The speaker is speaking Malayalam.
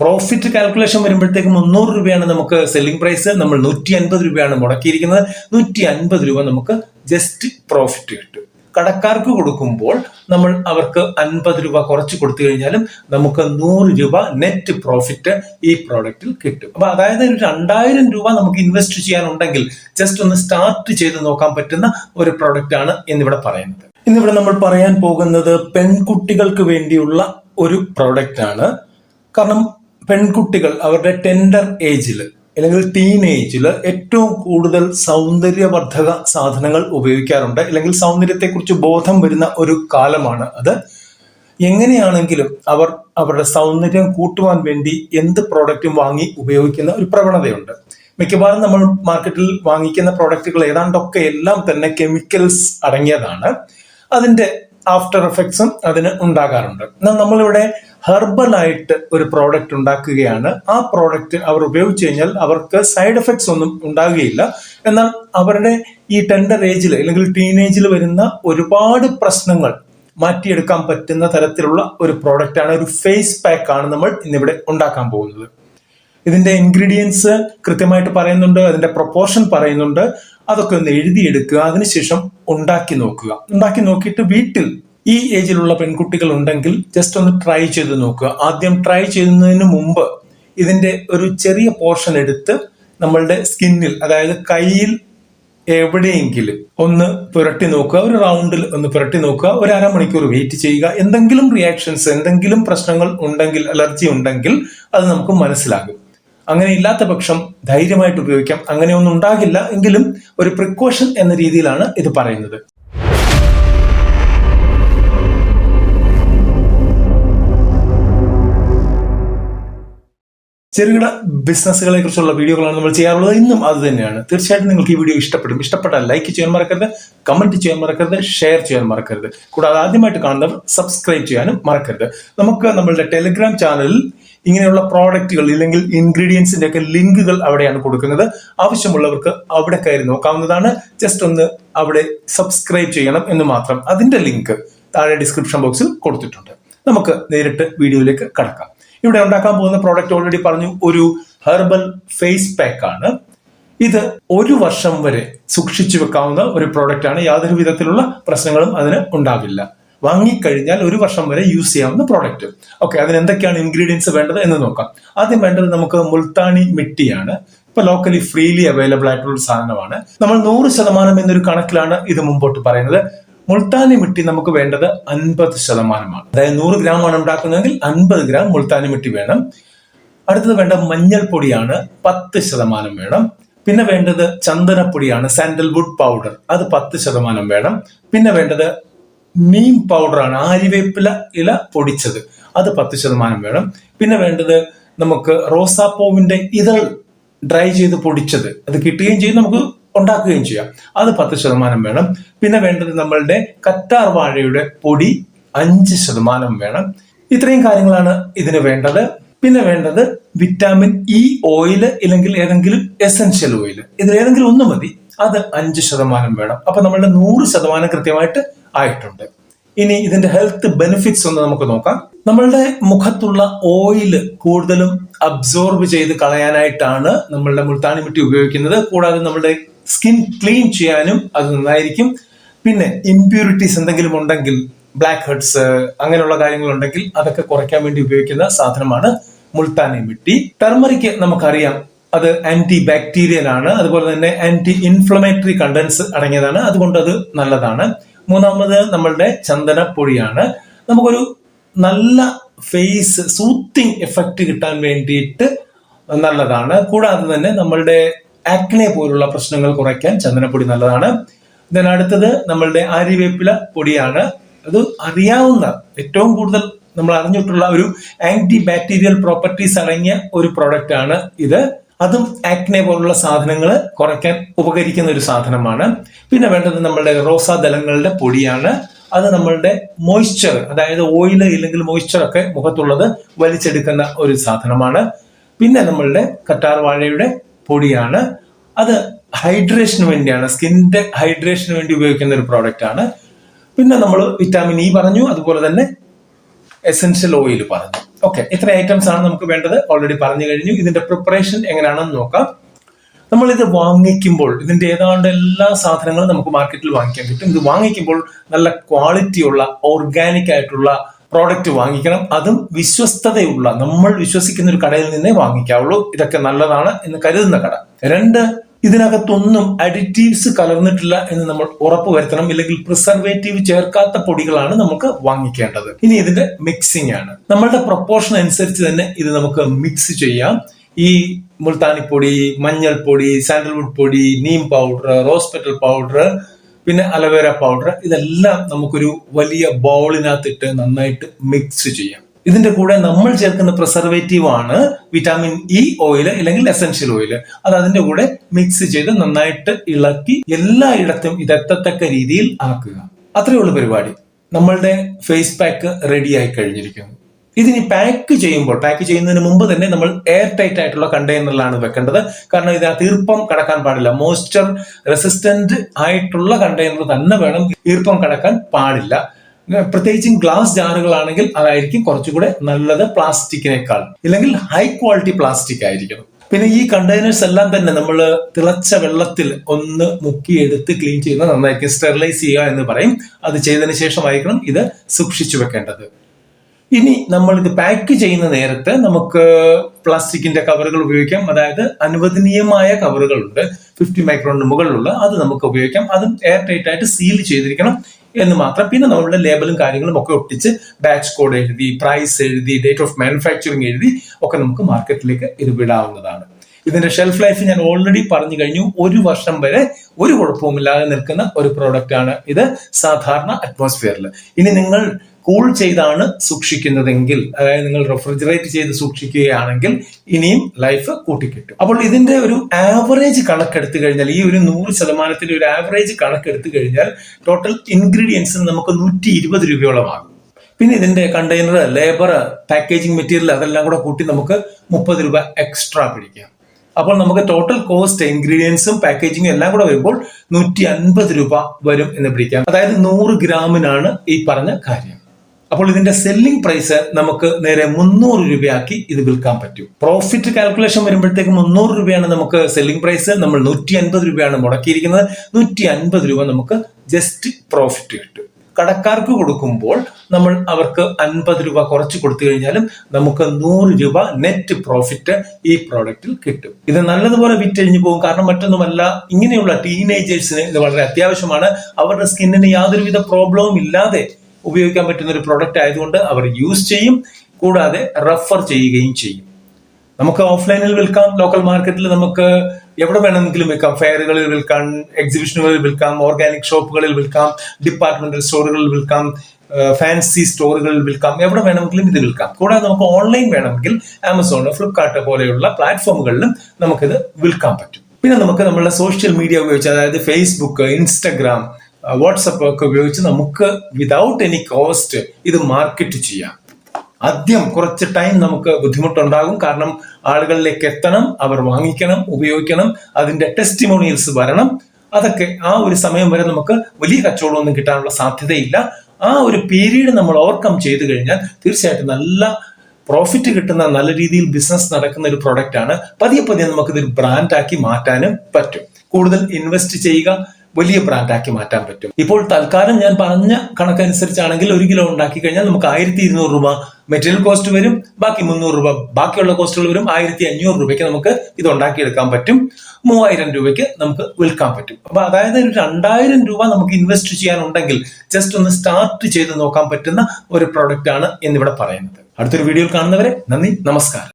പ്രോഫിറ്റ് കാൽക്കുലേഷൻ വരുമ്പോഴത്തേക്ക് മുന്നൂറ് രൂപയാണ് നമുക്ക് സെല്ലിംഗ് പ്രൈസ് നമ്മൾ നൂറ്റി അൻപത് രൂപയാണ് മുടക്കിയിരിക്കുന്നത്. നൂറ്റി അൻപത് രൂപ നമുക്ക് ജസ്റ്റ് പ്രോഫിറ്റ് കിട്ടും. കടക്കാർക്ക് കൊടുക്കുമ്പോൾ നമ്മൾ അവർക്ക് അൻപത് രൂപ കുറച്ച് കൊടുത്തു കഴിഞ്ഞാലും നമുക്ക് നൂറ് രൂപ നെറ്റ് പ്രോഫിറ്റ് ഈ പ്രോഡക്റ്റിൽ കിട്ടും. അപ്പൊ അതായത് ഒരു രണ്ടായിരം രൂപ നമുക്ക് ഇൻവെസ്റ്റ് ചെയ്യാനുണ്ടെങ്കിൽ ജസ്റ്റ് ഒന്ന് സ്റ്റാർട്ട് ചെയ്ത് നോക്കാൻ പറ്റുന്ന ഒരു പ്രോഡക്റ്റ് ആണ് എന്നിവിടെ പറയുന്നത്. ഇന്നിവിടെ നമ്മൾ പറയാൻ പോകുന്നത് പെൺകുട്ടികൾക്ക് വേണ്ടിയുള്ള ഒരു പ്രോഡക്റ്റ് ആണ്. കാരണം പെൺകുട്ടികൾ അവരുടെ ടെൻഡർ ഏജിൽ അല്ലെങ്കിൽ ടീൻ ഏജിൽ ഏറ്റവും കൂടുതൽ സൗന്ദര്യവർദ്ധക സാധനങ്ങൾ ഉപയോഗിക്കാറുണ്ട്. അല്ലെങ്കിൽ സൗന്ദര്യത്തെക്കുറിച്ച് ബോധം വരുന്ന ഒരു കാലമാണ് അത്. എങ്ങനെയാണെങ്കിലും അവർ അവരുടെ സൗന്ദര്യം കൂട്ടുവാൻ വേണ്ടി എന്ത് പ്രോഡക്റ്റും വാങ്ങി ഉപയോഗിക്കുന്ന ഒരു പ്രവണതയുണ്ട്. മിക്കവാറും നമ്മൾ മാർക്കറ്റിൽ വാങ്ങിക്കുന്ന പ്രോഡക്റ്റുകൾ ഏതാണ്ടൊക്കെ എല്ലാം തന്നെ കെമിക്കൽസ് അടങ്ങിയതാണ്. അതിന്റെ ആഫ്റ്റർ എഫക്ട്സും അതിന് ഉണ്ടാകാറുണ്ട്. എന്നാൽ നമ്മളിവിടെ ഹെർബലായിട്ട് ഒരു പ്രോഡക്റ്റ് ഉണ്ടാക്കുകയാണ്. ആ പ്രോഡക്റ്റ് അവർ ഉപയോഗിച്ച് കഴിഞ്ഞാൽ അവർക്ക് സൈഡ് എഫക്ട്സ് ഒന്നും ഉണ്ടാകുകയില്ല. എന്നാൽ അവരുടെ ഈ ടെൻഡർ ഏജിൽ അല്ലെങ്കിൽ ടീനേജിൽ വരുന്ന ഒരുപാട് പ്രശ്നങ്ങൾ മാറ്റിയെടുക്കാൻ പറ്റുന്ന തരത്തിലുള്ള ഒരു പ്രോഡക്റ്റ് ആണ് ഒരു ഫേസ് പാക്ക് ആണ് നമ്മൾ ഇന്നിവിടെ ഉണ്ടാക്കാൻ പോകുന്നത്. ഇതിന്റെ ഇൻഗ്രീഡിയൻസ് കൃത്യമായിട്ട് പറയുന്നുണ്ട് അതിന്റെ പ്രൊപ്പോർഷൻ പറയുന്നുണ്ട്. അതൊക്കെ ഒന്ന് എഴുതിയെടുക്കുക അതിനുശേഷം ഉണ്ടാക്കി നോക്കുക. ഉണ്ടാക്കി നോക്കിയിട്ട് വീട്ടിൽ ഈ ഏജിലുള്ള പെൺകുട്ടികൾ ഉണ്ടെങ്കിൽ ജസ്റ്റ് ഒന്ന് ട്രൈ ചെയ്ത് നോക്കുക. ആദ്യം ട്രൈ ചെയ്യുന്നതിന് മുമ്പ് ഇതിന്റെ ഒരു ചെറിയ പോർഷൻ എടുത്ത് നമ്മളുടെ സ്കിന്നിൽ അതായത് കയ്യിൽ എവിടെയെങ്കിലും ഒന്ന് പുരട്ടി നോക്കുക. ഒരു റൗണ്ടിൽ ഒന്ന് പുരട്ടി നോക്കുക. ഒരു അരമണിക്കൂർ വെയിറ്റ് ചെയ്യുക. എന്തെങ്കിലും റിയാക്ഷൻസ് എന്തെങ്കിലും പ്രശ്നങ്ങൾ ഉണ്ടെങ്കിൽ അലർജി ഉണ്ടെങ്കിൽ അത് നമുക്ക് മനസ്സിലാകും. അങ്ങനെ ഇല്ലാത്ത പക്ഷം ധൈര്യമായിട്ട് ഉപയോഗിക്കാം. അങ്ങനെ ഒന്നും ഉണ്ടാകില്ല. എങ്കിലും ഒരു പ്രിക്കോഷൻ എന്ന രീതിയിലാണ് ഇത് പറയുന്നത്. ചെറുകിട ബിസിനസ്സുകളെ കുറിച്ചുള്ള വീഡിയോകളാണ് നമ്മൾ ചെയ്യാറുള്ളത്. ഇന്നും അത് തന്നെയാണ്. തീർച്ചയായിട്ടും നിങ്ങൾക്ക് ഈ വീഡിയോ ഇഷ്ടപ്പെടും. ഇഷ്ടപ്പെട്ടാൽ ലൈക്ക് ചെയ്യാൻ മറക്കരുത്. കമന്റ് ചെയ്യാൻ മറക്കരുത്. ഷെയർ ചെയ്യാൻ മറക്കരുത്. കൂടാതെ ആദ്യമായിട്ട് കാണുന്നവർ സബ്സ്ക്രൈബ് ചെയ്യാനും മറക്കരുത്. നമുക്ക് നമ്മളുടെ ടെലിഗ്രാം ചാനലിൽ ഇങ്ങനെയുള്ള പ്രോഡക്റ്റുകൾ ഇല്ലെങ്കിൽ ഇൻഗ്രീഡിയൻസിന്റെ ഒക്കെ ലിങ്കുകൾ അവിടെയാണ് കൊടുക്കുന്നത്. ആവശ്യമുള്ളവർക്ക് അവിടെ കയറി നോക്കാവുന്നതാണ്. ജസ്റ്റ് ഒന്ന് അവിടെ സബ്സ്ക്രൈബ് ചെയ്യണം എന്ന് മാത്രം അതിന്റെ ലിങ്ക് താഴെ ഡിസ്ക്രിപ്ഷൻ ബോക്സിൽ കൊടുത്തിട്ടുണ്ട്. നമുക്ക് നേരിട്ട് വീഡിയോയിലേക്ക് കടക്കാം. ഇവിടെ ഉണ്ടാക്കാൻ പോകുന്ന പ്രോഡക്റ്റ് ഓൾറെഡി പറഞ്ഞു ഒരു ഹെർബൽ ഫേസ് പാക്ക് ആണ്. ഇത് ഒരു വർഷം വരെ സൂക്ഷിച്ചു വെക്കാവുന്ന ഒരു പ്രോഡക്റ്റ് ആണ്. യാതൊരു വിധത്തിലുള്ള പ്രശ്നങ്ങളും അതിന് ഉണ്ടാവില്ല. വാങ്ങിക്കഴിഞ്ഞാൽ ഒരു വർഷം വരെ യൂസ് ചെയ്യാവുന്ന പ്രോഡക്റ്റ് ഓക്കെ അതിന് എന്തൊക്കെയാണ് ഇൻഗ്രീഡിയൻസ് വേണ്ടത് എന്ന് നോക്കാം. ആദ്യം വേണ്ടത് നമുക്ക് മുൾത്താനി മിട്ടിയാണ്. ഇപ്പൊ ലോക്കലി ഫ്രീലി അവൈലബിൾ ആയിട്ടുള്ള ഒരു സാധനമാണ്. നമ്മൾ നൂറ് ശതമാനം എന്നൊരു കണക്കിലാണ് ഇത് മുമ്പോട്ട് പറയുന്നത്. മുൾത്താനി മിട്ടി നമുക്ക് വേണ്ടത് അൻപത് ശതമാനമാണ്. അതായത് നൂറ് ഗ്രാം ആണ് ഉണ്ടാക്കുന്നതെങ്കിൽ അൻപത് ഗ്രാം മുൾത്താനി മിട്ടി വേണം. അടുത്തത് വേണ്ട മഞ്ഞൾപ്പൊടിയാണ് പത്ത് ശതമാനം വേണം. പിന്നെ വേണ്ടത് ചന്ദനപ്പൊടിയാണ് സാൻഡൽവുഡ് പൗഡർ അത് പത്ത് ശതമാനം വേണം. പിന്നെ വേണ്ടത് നീം പൗഡറാണ് ആര്യവേപ്പില ഇല പൊടിച്ചത്. അത് പത്ത് ശതമാനം വേണം. പിന്നെ വേണ്ടത് നമുക്ക് റോസാപ്പൂവിന്റെ ഇതൾ ഡ്രൈ ചെയ്ത് പൊടിച്ചത്. അത് കിട്ടുകയും ചെയ്യും നമുക്ക് ഉണ്ടാക്കുകയും ചെയ്യാം. അത് പത്ത് ശതമാനം വേണം. പിന്നെ വേണ്ടത് നമ്മളുടെ കറ്റാർ വാഴയുടെ പൊടി അഞ്ച് ശതമാനം വേണം. ഇത്രയും കാര്യങ്ങളാണ് ഇതിന് വേണ്ടത്. പിന്നെ വേണ്ടത് വിറ്റാമിൻ ഇ ഓയിൽ ഇല്ലെങ്കിൽ ഏതെങ്കിലും എസെൻഷ്യൽ ഓയിൽ ഇതിൽ ഏതെങ്കിലും ഒന്ന് മതി. അത് അഞ്ച് ശതമാനം വേണം. അപ്പൊ നമ്മളുടെ നൂറ് ശതമാനം കൃത്യമായിട്ട് ആയിട്ടുണ്ട്. ഇനി ഇതിന്റെ ഹെൽത്ത് ബെനിഫിറ്റ്സ് ഒന്ന് നമുക്ക് നോക്കാം. നമ്മളുടെ മുഖത്തുള്ള ഓയിൽ കൂടുതലും അബ്സോർബ് ചെയ്ത് കളയാനായിട്ടാണ് നമ്മളുടെ മുൾത്താനി മുട്ടി ഉപയോഗിക്കുന്നത്. കൂടാതെ നമ്മളുടെ സ്കിൻ ക്ലീൻ ചെയ്യാനും അത് നന്നായിരിക്കും. പിന്നെ ഇംപ്യൂരിറ്റീസ് എന്തെങ്കിലും ഉണ്ടെങ്കിൽ ബ്ലാക്ക് ഹെഡ്സ് അങ്ങനെയുള്ള കാര്യങ്ങൾ ഉണ്ടെങ്കിൽ അതൊക്കെ കുറയ്ക്കാൻ വേണ്ടി ഉപയോഗിക്കുന്ന സാധനമാണ് മുൾത്താനി മിട്ടി. ടെർമറിക്ക് നമുക്കറിയാം. അത് ആന്റി ബാക്ടീരിയൽ ആണ്. അതുപോലെ തന്നെ ആന്റി ഇൻഫ്ലമേറ്ററി കണ്ടൻസ് അടങ്ങിയതാണ്. അതുകൊണ്ട് അത് നല്ലതാണ്. മൂന്നാമത് നമ്മളുടെ ചന്ദനപ്പൊടിയാണ്. നമുക്കൊരു നല്ല ഫേസ് സൂത്തിങ് എഫക്റ്റ് കിട്ടാൻ വേണ്ടിയിട്ട് നല്ലതാണ്. കൂടാതെ തന്നെ നമ്മളുടെ ആക്നെ പോലുള്ള പ്രശ്നങ്ങൾ കുറയ്ക്കാൻ ചന്ദനപ്പൊടി നല്ലതാണ്. ദെൻ അടുത്തത് നമ്മളുടെ ആര്യവേപ്പില പൊടിയാണ്. അത് അറിയാവുന്ന ഏറ്റവും കൂടുതൽ നമ്മൾ അറിഞ്ഞിട്ടുള്ള ഒരു ആന്റി ബാക്ടീരിയൽ പ്രോപ്പർട്ടീസ് അടങ്ങിയ ഒരു പ്രോഡക്റ്റ് ആണ് ഇത്. അതും ആക്നെ പോലുള്ള സാധനങ്ങൾ കുറയ്ക്കാൻ ഉപകരിക്കുന്ന ഒരു സാധനമാണ്. പിന്നെ വേണ്ടത് നമ്മളുടെ റോസാ ദലങ്ങളുടെ പൊടിയാണ്. അത് നമ്മളുടെ മോയ്സ്ചർ അതായത് ഓയിൽ ഇല്ലെങ്കിൽ മോയ്സ്ചർ ഒക്കെ മുഖത്തുള്ളത് വലിച്ചെടുക്കുന്ന ഒരു സാധനമാണ്. പിന്നെ നമ്മളുടെ കറ്റാർ വാഴയുടെ പൊടിയാണ്. അത് ഹൈഡ്രേഷന് വേണ്ടിയാണ്. സ്കിന്നിന്റെ ഹൈഡ്രേഷന് വേണ്ടി ഉപയോഗിക്കുന്ന ഒരു പ്രോഡക്റ്റ് ആണ്. പിന്നെ നമ്മൾ വിറ്റാമിൻ ഇ പറഞ്ഞു. അതുപോലെ തന്നെ എസെൻഷ്യൽ ഓയിൽ പറഞ്ഞു. ഓക്കെ ഇത്ര ഐറ്റംസ് ആണ് നമുക്ക് വേണ്ടത്. ഓൾറെഡി പറഞ്ഞു കഴിഞ്ഞു. ഇതിന്റെ പ്രിപ്പറേഷൻ എങ്ങനെയാണെന്ന് നോക്കാം. നമ്മൾ ഇത് വാങ്ങിക്കുമ്പോൾ ഇതിന്റെ ഏതാണ്ട് എല്ലാ സാധനങ്ങളും നമുക്ക് മാർക്കറ്റിൽ വാങ്ങിക്കാൻ കിട്ടും ഇത് വാങ്ങിക്കുമ്പോൾ നല്ല ക്വാളിറ്റി ഉള്ള ഓർഗാനിക് ആയിട്ടുള്ള പ്രോഡക്റ്റ് വാങ്ങിക്കണം. അതും വിശ്വസ്തതയുള്ള നമ്മൾ വിശ്വസിക്കുന്ന ഒരു കടയിൽ നിന്നേ വാങ്ങിക്കാവുള്ളൂ. ഇതൊക്കെ നല്ലതാണ് എന്ന് കരുതുന്ന കട. രണ്ട് ഇതിനകത്തൊന്നും അഡിറ്റീവ്സ് കലർന്നിട്ടില്ല എന്ന് നമ്മൾ ഉറപ്പുവരുത്തണം ഇല്ലെങ്കിൽ പ്രിസർവേറ്റീവ് ചേർക്കാത്ത പൊടികളാണ് നമുക്ക് വാങ്ങിക്കേണ്ടത്. ഇനി ഇതിന്റെ മിക്സിംഗ് ആണ്. നമ്മളുടെ പ്രൊപ്പോർഷൻ അനുസരിച്ച് തന്നെ ഇത് നമുക്ക് മിക്സ് ചെയ്യാം. ഈ മുൾത്താനിപ്പൊടി മഞ്ഞൾപ്പൊടി സാൻഡൽവുഡ് പൊടി neem powder rose petal powder പിന്നെ അലവേര പൗഡർ ഇതെല്ലാം നമുക്കൊരു വലിയ ബൗളിനകത്തിട്ട് നന്നായിട്ട് മിക്സ് ചെയ്യാം. ഇതിന്റെ കൂടെ നമ്മൾ ചേർക്കുന്ന പ്രിസർവേറ്റീവ് ആണ് വിറ്റാമിൻ ഇ ഓയിൽ അല്ലെങ്കിൽ എസെൻഷ്യൽ ഓയിൽ അത് അതിന്റെ കൂടെ മിക്സ് ചെയ്ത് നന്നായിട്ട് ഇളക്കി എല്ലായിടത്തും ഇതെത്തത്തക്ക രീതിയിൽ ആക്കുക. അത്രയേ ഉള്ളൂ പരിപാടി. നമ്മളുടെ ഫേസ് പാക്ക് റെഡി ആയി കഴിഞ്ഞിരിക്കുന്നു. ഇതിനി പാക്ക് ചെയ്യുമ്പോൾ പാക്ക് ചെയ്യുന്നതിന് മുമ്പ് തന്നെ നമ്മൾ എയർ ടൈറ്റ് ആയിട്ടുള്ള കണ്ടെയ്നറിലാണ് വെക്കേണ്ടത്. കാരണം ഇതിനകത്ത് ഈർപ്പം കടക്കാൻ പാടില്ല. മോയ്സ്ചർ റെസിസ്റ്റന്റ് ആയിട്ടുള്ള കണ്ടെയ്നർ തന്നെ വേണം ഈർപ്പം കടക്കാൻ പാടില്ല. പ്രത്യേകിച്ചും ഗ്ലാസ് ജാറുകളാണെങ്കിൽ അതായിരിക്കും കുറച്ചുകൂടെ നല്ലത് പ്ലാസ്റ്റിക്കിനേക്കാൾ. ഇല്ലെങ്കിൽ ഹൈ ക്വാളിറ്റി പ്ലാസ്റ്റിക് ആയിരിക്കണം. പിന്നെ ഈ കണ്ടെയ്നേഴ്സ് എല്ലാം തന്നെ നമ്മൾ തിളച്ച വെള്ളത്തിൽ ഒന്ന് മുക്കിയെടുത്ത് ക്ലീൻ ചെയ്യുന്നത് നന്നായിരിക്കും. സ്റ്റെറിലൈസ് ചെയ്യുക എന്ന് പറയും. അത് ചെയ്തതിന് ശേഷമായിരിക്കണം ഇത് സൂക്ഷിച്ചു വെക്കേണ്ടത്. ഇനി നമ്മൾ ഇത് പാക്ക് ചെയ്യുന്ന നേരത്ത് നമുക്ക് പ്ലാസ്റ്റിക്കിന്റെ കവറുകൾ ഉപയോഗിക്കാം. അതായത് അനുവദനീയമായ കവറുകളുണ്ട്. ഫിഫ്റ്റി മൈക്രോണിന് മുകളിലുള്ള അത് നമുക്ക് ഉപയോഗിക്കാം. അതും എയർ ടൈറ്റ് ആയിട്ട് സീൽ ചെയ്തിരിക്കണം എന്ന് മാത്രം. പിന്നെ നമ്മളുടെ ലേബലും കാര്യങ്ങളും ഒക്കെ ഒട്ടിച്ച് ബാച്ച് കോഡ് എഴുതി പ്രൈസ് എഴുതി ഡേറ്റ് ഓഫ് മാനുഫാക്ചറിങ് എഴുതി ഒക്കെ നമുക്ക് മാർക്കറ്റിലേക്ക് ഇത് വിടാവുന്നതാണ്. ഇതിന്റെ ഷെൽഫ് ലൈഫ് ഞാൻ ഓൾറെഡി പറഞ്ഞു കഴിഞ്ഞു. ഒരു വർഷം വരെ ഒരു കുഴപ്പവുമില്ലാതെ നിൽക്കുന്ന ഒരു പ്രോഡക്റ്റ് ആണ് ഇത് സാധാരണ അറ്റ്മോസ്ഫിയറിൽ ഇനി നിങ്ങൾ കൂൾ ചെയ്താണ് സൂക്ഷിക്കുന്നതെങ്കിൽ അതായത് നിങ്ങൾ റെഫ്രിജറേറ്റ് ചെയ്ത് സൂക്ഷിക്കുകയാണെങ്കിൽ ഇനിയും ലൈഫ് കൂട്ടിക്കിട്ടും. അപ്പോൾ ഇതിന്റെ ഒരു ആവറേജ് കണക്കെടുത്തു കഴിഞ്ഞാൽ ഈ ഒരു നൂറ് ശതമാനത്തിന്റെ ഒരു ആവറേജ് കണക്കെടുത്തു കഴിഞ്ഞാൽ ടോട്ടൽ ഇൻഗ്രീഡിയൻസ് നമുക്ക് നൂറ്റി ഇരുപത് രൂപയോളം ആകും. പിന്നെ ഇതിന്റെ കണ്ടെയ്നർ ലേബർ പാക്കേജിംഗ് മെറ്റീരിയൽ അതെല്ലാം കൂടെ കൂട്ടി നമുക്ക് മുപ്പത് രൂപ എക്സ്ട്രാ പിടിക്കാം. അപ്പോൾ നമുക്ക് ടോട്ടൽ കോസ്റ്റ് ഇൻഗ്രീഡിയൻസും പാക്കേജിങ്ങും എല്ലാം കൂടെ വരുമ്പോൾ നൂറ്റി അൻപത് രൂപ വരും എന്ന് പിടിക്കാം. അതായത് നൂറ് ഗ്രാമിനാണ് ഈ പറഞ്ഞ കാര്യം. അപ്പോൾ ഇതിന്റെ സെല്ലിംഗ് പ്രൈസ് നമുക്ക് നേരെ മുന്നൂറ് രൂപയാക്കി ഇത് വിൽക്കാൻ പറ്റും. പ്രോഫിറ്റ് കാൽക്കുലേഷൻ വരുമ്പോഴത്തേക്ക് മുന്നൂറ് രൂപയാണ് നമുക്ക് സെല്ലിംഗ് പ്രൈസ് നമ്മൾ നൂറ്റി അൻപത് രൂപയാണ് മുടക്കിയിരിക്കുന്നത്. നൂറ്റി അൻപത് രൂപ നമുക്ക് ജസ്റ്റ് പ്രോഫിറ്റ് കിട്ടും. കടക്കാർക്ക് കൊടുക്കുമ്പോൾ നമ്മൾ അവർക്ക് അൻപത് രൂപ കുറച്ച് കൊടുത്തു കഴിഞ്ഞാലും നമുക്ക് നൂറ് രൂപ നെറ്റ് പ്രോഫിറ്റ് ഈ പ്രോഡക്റ്റിൽ കിട്ടും. ഇത് നല്ലതുപോലെ വിറ്റഴിഞ്ഞു പോകും. കാരണം മറ്റൊന്നുമല്ല ഇങ്ങനെയുള്ള ടീനേജേഴ്സിന് ഇത് വളരെ അത്യാവശ്യമാണ്. അവരുടെ സ്കിന്നിന് യാതൊരുവിധ പ്രോബ്ലവും ഇല്ലാതെ ഉപയോഗിക്കാൻ പറ്റുന്ന ഒരു പ്രോഡക്റ്റ് ആയതുകൊണ്ട് അവർ യൂസ് ചെയ്യും കൂടാതെ റെഫർ ചെയ്യുകയും ചെയ്യും. നമുക്ക് ഓഫ്ലൈനിൽ വിൽക്കാം ലോക്കൽ മാർക്കറ്റിൽ നമുക്ക് എവിടെ വേണമെങ്കിലും വിൽക്കാം. ഫെയറുകളിൽ വിൽക്കാം എക്സിബിഷനുകളിൽ വിൽക്കാം ഓർഗാനിക് ഷോപ്പുകളിൽ വിൽക്കാം ഡിപ്പാർട്ട്മെന്റൽ സ്റ്റോറുകളിൽ വിൽക്കാം ഫാൻസി സ്റ്റോറുകളിൽ വിൽക്കാം. എവിടെ വേണമെങ്കിലും ഇത് വിൽക്കാം. കൂടാതെ നമുക്ക് ഓൺലൈൻ വേണമെങ്കിൽ ആമസോൺ ഫ്ലിപ്കാർട്ട് പോലെയുള്ള പ്ലാറ്റ്ഫോമുകളിലും നമുക്കിത് വിൽക്കാൻ പറ്റും. പിന്നെ നമുക്ക് നമ്മളുടെ സോഷ്യൽ മീഡിയ ഉപയോഗിച്ച് അതായത് ഫേസ്ബുക്ക് ഇൻസ്റ്റഗ്രാം വാട്സപ്പ് ഒക്കെ ഉപയോഗിച്ച് നമുക്ക് വിതൗട്ട് എനി കോസ്റ്റ് ഇത് മാർക്കറ്റ് ചെയ്യാം. ആദ്യം കുറച്ച് ടൈം നമുക്ക് ബുദ്ധിമുട്ടുണ്ടാകും. കാരണം ആളുകളിലേക്ക് എത്തണം അവർ വാങ്ങിക്കണം ഉപയോഗിക്കണം അതിന്റെ ടെസ്റ്റിമോണിയൽസ് വരണം. അതൊക്കെ ആ ഒരു സമയം വരെ നമുക്ക് വലിയ കച്ചവടമൊന്നും കിട്ടാനുള്ള സാധ്യതയില്ല. ആ ഒരു പീരീഡ് നമ്മൾ ഓവർകം ചെയ്തു കഴിഞ്ഞാൽ തീർച്ചയായിട്ടും നല്ല പ്രോഫിറ്റ് കിട്ടുന്ന നല്ല രീതിയിൽ ബിസിനസ് നടക്കുന്ന ഒരു പ്രൊഡക്റ്റ് ആണ്. പതിയെ പതിയെ നമുക്ക് ഇതൊരു ബ്രാൻഡാക്കി മാറ്റാനും പറ്റും. കൂടുതൽ ഇൻവെസ്റ്റ് ചെയ്യുക വലിയ ബ്രാൻഡാക്കി മാറ്റാൻ പറ്റും. ഇപ്പോൾ തൽക്കാലം ഞാൻ പറഞ്ഞ കണക്കനുസരിച്ചാണെങ്കിൽ ഒരു കിലോ ഉണ്ടാക്കി കഴിഞ്ഞാൽ നമുക്ക് ആയിരത്തി ഇരുന്നൂറ് രൂപ മെറ്റീരിയൽ കോസ്റ്റ് വരും ബാക്കി മുന്നൂറ് രൂപ ബാക്കിയുള്ള കോസ്റ്റുകൾ വരും ആയിരത്തി അഞ്ഞൂറ് രൂപയ്ക്ക് നമുക്ക് ഇത് ഉണ്ടാക്കിയെടുക്കാൻ പറ്റും. മൂവായിരം രൂപയ്ക്ക് നമുക്ക് വിൽക്കാൻ പറ്റും. അപ്പൊ അതായത് ഒരു രണ്ടായിരം രൂപ നമുക്ക് ഇൻവെസ്റ്റ് ചെയ്യാനുണ്ടെങ്കിൽ ജസ്റ്റ് ഒന്ന് സ്റ്റാർട്ട് ചെയ്ത് നോക്കാൻ പറ്റുന്ന ഒരു പ്രോഡക്റ്റ് ആണ് എന്നിവിടെ പറയുന്നത്. അടുത്തൊരു വീഡിയോയിൽ കാണുന്നവരെ നന്ദി നമസ്കാരം.